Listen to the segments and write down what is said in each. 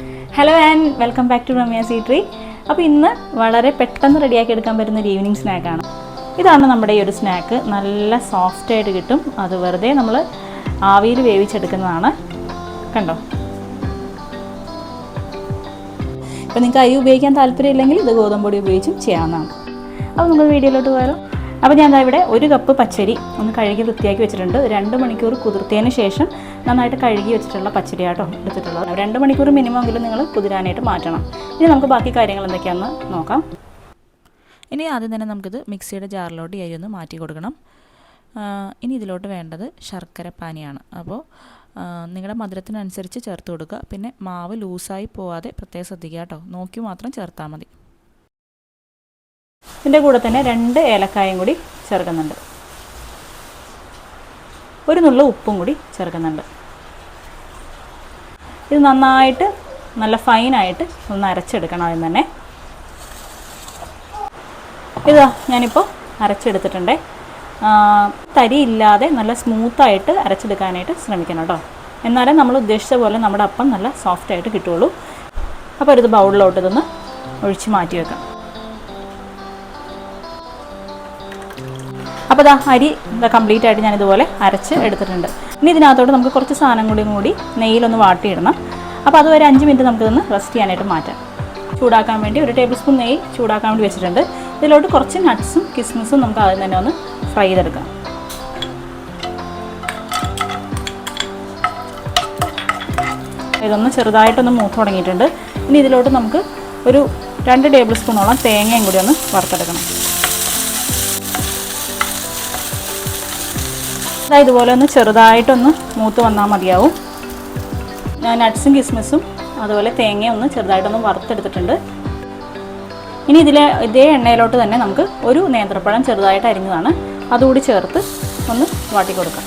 Hello and welcome back to Ramya സീട്രി അപ്പോൾ ഇന്ന് വളരെ പെട്ടെന്ന് റെഡിയാക്കി എടുക്കാൻ പറ്റുന്ന ഒരു ഈവനിങ് സ്നാക്കാണ് ഇതാണ് നമ്മുടെ ഈ ഒരു സ്നാക്ക് നല്ല സോഫ്റ്റ് ആയിട്ട് കിട്ടും. അത് വെറുതെ നമ്മൾ ആവിയിൽ വേവിച്ചെടുക്കുന്നതാണ്. കണ്ടോ? ഇപ്പോൾ നിങ്ങൾക്ക് അരി ഉപയോഗിക്കാൻ താല്പര്യമില്ലെങ്കിൽ ഇത് ഗോതമ്പൊടി ഉപയോഗിച്ചും ചെയ്യാവുന്നതാണ്. അപ്പോൾ നമ്മൾ വീഡിയോയിലോട്ട് പോയാലോ. അപ്പോൾ ഞാൻ ഇവിടെ ഒരു കപ്പ് പച്ചരി ഒന്ന് കഴുകി വൃത്തിയാക്കി വെച്ചിട്ടുണ്ട്. രണ്ട് മണിക്കൂർ കുതിർത്തിയതിന് ശേഷം നന്നായിട്ട് കഴുകി വെച്ചിട്ടുള്ള പച്ചരി ആട്ടോ എടുത്തിട്ടുള്ളത്. രണ്ട് മണിക്കൂർ മിനിമം എങ്കിലും നിങ്ങൾ കുതിരാനായിട്ട് മാറ്റണം. ഇനി നമുക്ക് ബാക്കി കാര്യങ്ങൾ എന്തൊക്കെയാണെന്ന് നോക്കാം. ഇനി ആദ്യം തന്നെ നമുക്കിത് മിക്സിയുടെ ജാറിലോട്ട് അരി ഒന്ന് മാറ്റി കൊടുക്കണം. ഇനി ഇതിലോട്ട് വേണ്ടത് ശർക്കര പാനിയാണ്. അപ്പോൾ നിങ്ങളുടെ മധുരത്തിനനുസരിച്ച് ചേർത്ത് കൊടുക്കുക. പിന്നെ മാവ് ലൂസായി പോവാതെ പ്രത്യേകം ശ്രദ്ധിക്കുക കേട്ടോ. നോക്കി മാത്രം ചേർത്താൽ മതി. ഇതിന്റെ കൂടെ തന്നെ രണ്ട് ഏലക്കായും കൂടി ചേർക്കുന്നുണ്ട്. ഒരു നുള്ള ഉപ്പും കൂടി ചേർക്കുന്നുണ്ട്. ഇത് നന്നായിട്ട് നല്ല ഫൈനായിട്ട് ഒന്ന് അരച്ചെടുക്കണം ആദ്യം തന്നെ. ഇതാ ഞാനിപ്പോൾ അരച്ചെടുത്തിട്ടുണ്ട്. തരി തരിയില്ലാതെ നല്ല സ്മൂത്തായിട്ട് അരച്ചെടുക്കാനായിട്ട് ശ്രമിക്കണം കേട്ടോ എന്നാലേ നമ്മൾ ഉദ്ദേശിച്ച പോലെ നമ്മുടെ അപ്പം നല്ല സോഫ്റ്റായിട്ട് കിട്ടുള്ളൂ. അപ്പോൾ ഇത് ബൗളിലോട്ട് ഇതൊന്ന് ഒഴിച്ച് മാറ്റി വെക്കാം. അപ്പോൾ ഇതാ അരി കംപ്ലീറ്റ് ആയിട്ട് ഞാൻ ഇതുപോലെ അരച്ച് എടുത്തിട്ടുണ്ട്. ഇനി ഇതിനകത്തോട്ട് നമുക്ക് കുറച്ച് സാധനം കൂടി കൂടി നെയ്യിലൊന്ന് വാട്ടിയിടണം. അപ്പോൾ അതുവരെ അഞ്ച് മിനിറ്റ് നമുക്കിതൊന്ന് റെസ്റ്റ് ചെയ്യാനായിട്ട് മാറ്റാം. ചൂടാക്കാൻ വേണ്ടി ഒരു ടേബിൾ സ്പൂൺ നെയ്യ് ചൂടാക്കാൻ വേണ്ടി വെച്ചിട്ടുണ്ട്. ഇതിലോട്ട് കുറച്ച് നട്ട്സും കിസ്മിസും നമുക്ക് ആദ്യം തന്നെ ഒന്ന് ഫ്രൈ ചെയ്തെടുക്കാം. ഇതൊന്ന് ചെറുതായിട്ടൊന്ന് മൂത്ത് തുടങ്ങിയിട്ടുണ്ട്. ഇനി ഇതിലോട്ട് നമുക്ക് ഒരു രണ്ട് ടേബിൾ സ്പൂണോളം തേങ്ങയും കൂടി ഒന്ന് വറുത്തെടുക്കണം. ഇതുപോലെ ഒന്ന് ചെറുതായിട്ടൊന്ന് മൂത്ത് വന്നാൽ മതിയാവും. ഞാൻ നട്ട്സും കിസ്മിസും അതുപോലെ തേങ്ങയും ഒന്ന് ചെറുതായിട്ടൊന്ന് വറുത്തെടുത്തിട്ടുണ്ട്. ഇനി ഇതിലെ ഇതേ എണ്ണയിലോട്ട് തന്നെ നമുക്ക് ഒരു നേന്ത്രപ്പഴം ചെറുതായിട്ട് അരിഞ്ഞതാണ്. അതുകൂടി ചേർത്ത് ഒന്ന് വാട്ടി കൊടുക്കാം.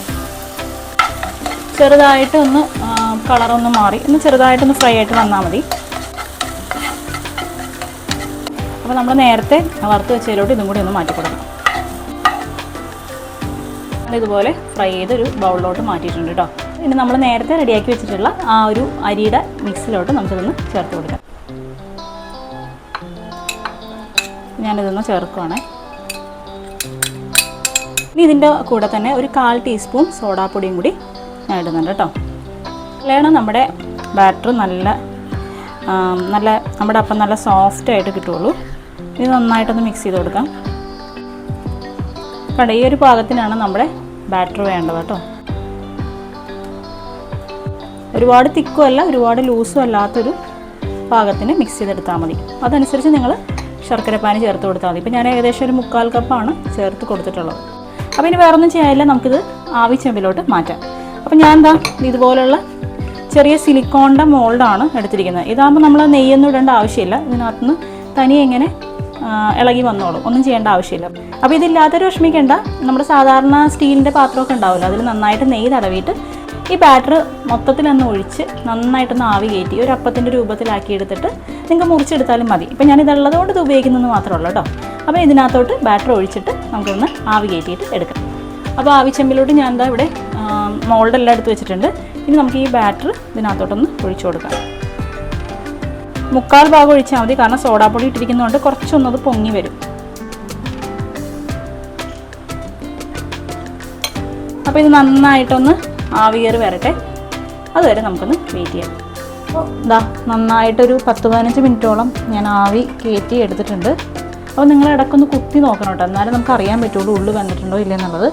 ചെറുതായിട്ട് ഒന്ന് കളറൊന്ന് മാറി. ഒന്ന് ചെറുതായിട്ടൊന്ന് ഫ്രൈ ആയിട്ട് വന്നാൽ മതി. അപ്പോൾ നമ്മൾ നേരത്തെ വറുത്ത് വെച്ചതിലോട്ട് ഇതും കൂടി ഒന്ന് മാറ്റി കൊടുക്കാം. ഇതുപോലെ ഫ്രൈ ചെയ്ത് ഒരു ബൗളിലോട്ട് മാറ്റിയിട്ടുണ്ട് കേട്ടോ. ഇനി നമ്മൾ നേരത്തെ റെഡിയാക്കി വെച്ചിട്ടുള്ള ആ ഒരു അരിയുടെ മിക്സിലോട്ട് നമുക്കിതൊന്ന് ചേർത്ത് കൊടുക്കാം. ഞാനിതൊന്ന് ചേർക്കുവാണേ. ഇനി ഇതിന്റെ കൂടെ തന്നെ ഒരു കാൽ ടീസ്പൂൺ സോഡാപ്പൊടിയും കൂടി ഞാൻ ഇടുന്നുണ്ട് കേട്ടോ. അല്ലാണ് നമ്മുടെ ബാറ്റർ നല്ല നല്ല നമ്മുടെ അപ്പം നല്ല സോഫ്റ്റ് ആയിട്ട് കിട്ടുള്ളൂ ഇത് നന്നായിട്ടൊന്ന് മിക്സ് ചെയ്ത് കൊടുക്കാം. കണ്ട ഈ ഒരു പാകത്തിനാണ് നമ്മുടെ ബാറ്റർ വേണ്ടത് കേട്ടോ. ഒരുപാട് തിക്കും അല്ല ഒരുപാട് ലൂസും അല്ലാത്തൊരു പാകത്തിന് മിക്സ് ചെയ്തെടുത്താൽ മതി. അതനുസരിച്ച് നിങ്ങൾ ശർക്കരപ്പാനി ചേർത്ത് കൊടുത്താൽ മതി. ഇപ്പം ഞാൻ ഏകദേശം ഒരു മുക്കാൽ കപ്പാണ് ചേർത്ത് കൊടുത്തിട്ടുള്ളത്. അപ്പോൾ ഇനി വേറൊന്നും ചെയ്യാനില്ല നമുക്കിത് ആവി ചെമ്പിലോട്ട് മാറ്റാം. അപ്പം ഞാൻ എന്താ ഇതുപോലുള്ള ചെറിയ സിലിക്കോണിന്റെ മോൾഡാണ് എടുത്തിരിക്കുന്നത്. ഇതാകുമ്പോൾ നമ്മൾ നെയ്യൊന്നും ഇടേണ്ട ആവശ്യമില്ല. ഇതിനകത്തുനിന്ന് തനിയെ ഇങ്ങനെ ഇളകി വന്നോളും. ഒന്നും ചെയ്യേണ്ട ആവശ്യമില്ല. അപ്പോൾ ഇതില്ലാത്തൊരു വിഷമിക്കേണ്ട. നമ്മുടെ സാധാരണ സ്റ്റീലിന്റെ പാത്രമൊക്കെ ഉണ്ടാവില്ല? അതിൽ നന്നായിട്ട് നെയ്യ് തടവിയിട്ട് ഈ ബാറ്റർ മൊത്തത്തിലൊന്ന് ഒഴിച്ച് നന്നായിട്ടൊന്ന് ആവി കയറ്റി ഒരു അപ്പത്തിന്റെ രൂപത്തിലാക്കി എടുത്തിട്ട് നിങ്ങൾക്ക് മുറിച്ചെടുത്താലും മതി. ഇപ്പം ഞാൻ ഇതുള്ളത് കൊണ്ട് ഇത് ഉപയോഗിക്കുന്നത് മാത്രമേ കേട്ടോ. അപ്പോൾ ഇതിനകത്തോട്ട് ബാറ്റർ ഒഴിച്ചിട്ട് നമുക്കൊന്ന് ആവി കയറ്റിയിട്ട് എടുക്കാം. അപ്പോൾ ആവി ചെമ്പിലോട്ട് ഞാൻ എന്താ ഇവിടെ മോൾഡെല്ലാം എടുത്ത് വെച്ചിട്ടുണ്ട്. ഇനി നമുക്ക് ഈ ബാറ്റർ ഇതിനകത്തോട്ടൊന്ന് ഒഴിച്ചു കൊടുക്കാം. മുക്കാൽ ഭാഗം ഒഴിച്ചാൽ മതി. കാരണം സോഡാപ്പൊടി ഇട്ടിരിക്കുന്നതുകൊണ്ട് കുറച്ചൊന്നത് പൊങ്ങി വരും. അപ്പോൾ ഇത് നന്നായിട്ടൊന്ന് ആവിയേറി വരട്ടെ. അതുവരെ നമുക്കൊന്ന് വെയിറ്റ് ചെയ്യാം. അപ്പോൾ ഇതാ നന്നായിട്ടൊരു പത്ത് പതിനഞ്ച് മിനിറ്റോളം ഞാൻ ആവി കയറ്റി എടുത്തിട്ടുണ്ട്. അപ്പോൾ നിങ്ങൾ ഇടയ്ക്കൊന്ന് കുത്തി നോക്കണം കേട്ടോ. എന്നാലും നമുക്ക് അറിയാൻ പറ്റുള്ളൂ ഉള്ളു വന്നിട്ടുണ്ടോ ഇല്ലെന്നുള്ളത്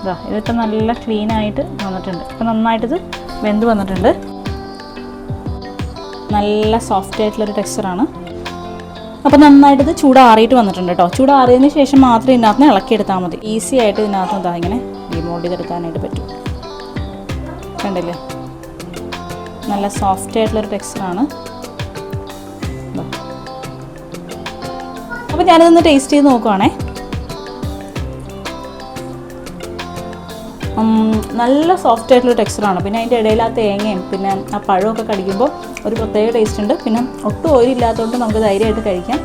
ഇതാ ഇതിപ്പോൾ നല്ല ക്ലീൻ ആയിട്ട് വന്നിട്ടുണ്ട്. അപ്പോൾ നന്നായിട്ടിത് വെന്ത് വന്നിട്ടുണ്ട്. നല്ല സോഫ്റ്റ് ആയിട്ടുള്ളൊരു ടെക്സ്ചറാണ് അപ്പോൾ നന്നായിട്ട് ഇത് ചൂടാറിയിട്ട് വന്നിട്ടുണ്ട് കേട്ടോ ചൂടാറിയതിന് ശേഷം മാത്രം ഇതിനകത്ത് നിന്ന് ഇളക്കിയെടുത്താൽ മതി. ഈസി ആയിട്ട് ഇതിനകത്ത് ഇതാ ഇങ്ങനെ ഡിമോൾഡ് ചെയ്തെടുക്കാനായിട്ട് പറ്റും. കണ്ടില്ലേ? നല്ല സോഫ്റ്റ് ആയിട്ടുള്ളൊരു ടെക്സ്ചറാണ് അപ്പോൾ ഞാനിതൊന്ന് ടേസ്റ്റ് ചെയ്ത് നോക്കുവാണേ. നല്ല സോഫ്റ്റ് ആയിട്ടുള്ള ടെക്സ്ചറാണ് പിന്നെ അതിന്റെ ഇടയിൽ ആ തേങ്ങയും പിന്നെ ആ പഴമൊക്കെ കടിക്കുമ്പോൾ ഒരു പ്രത്യേക ടേസ്റ്റ് ഉണ്ട്. പിന്നെ ഒട്ടും ഓയിൽ ഇല്ലാത്തതുകൊണ്ട് നമുക്ക് ധൈര്യമായിട്ട് കഴിക്കാം.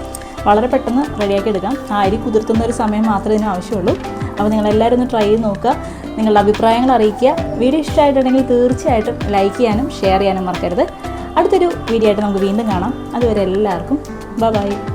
വളരെ പെട്ടെന്ന് റെഡിയാക്കി എടുക്കാം. ആ അരി കുതിർത്തുന്ന ഒരു സമയം മാത്രമേ ഇതിന് ആവശ്യമുള്ളൂ. അപ്പോൾ നിങ്ങൾ എല്ലാവരും ഒന്ന് ട്രൈ ചെയ്ത് നോക്കുക. നിങ്ങളുടെ അഭിപ്രായങ്ങൾ അറിയിക്കുക. വീഡിയോ ഇഷ്ടമായിട്ടുണ്ടെങ്കിൽ തീർച്ചയായിട്ടും ലൈക്ക് ചെയ്യാനും ഷെയർ ചെയ്യാനും മറക്കരുത്. അടുത്തൊരു വീഡിയോ ആയിട്ട് നമുക്ക് വീണ്ടും കാണാം. അതുവരെ എല്ലാവർക്കും ബൈ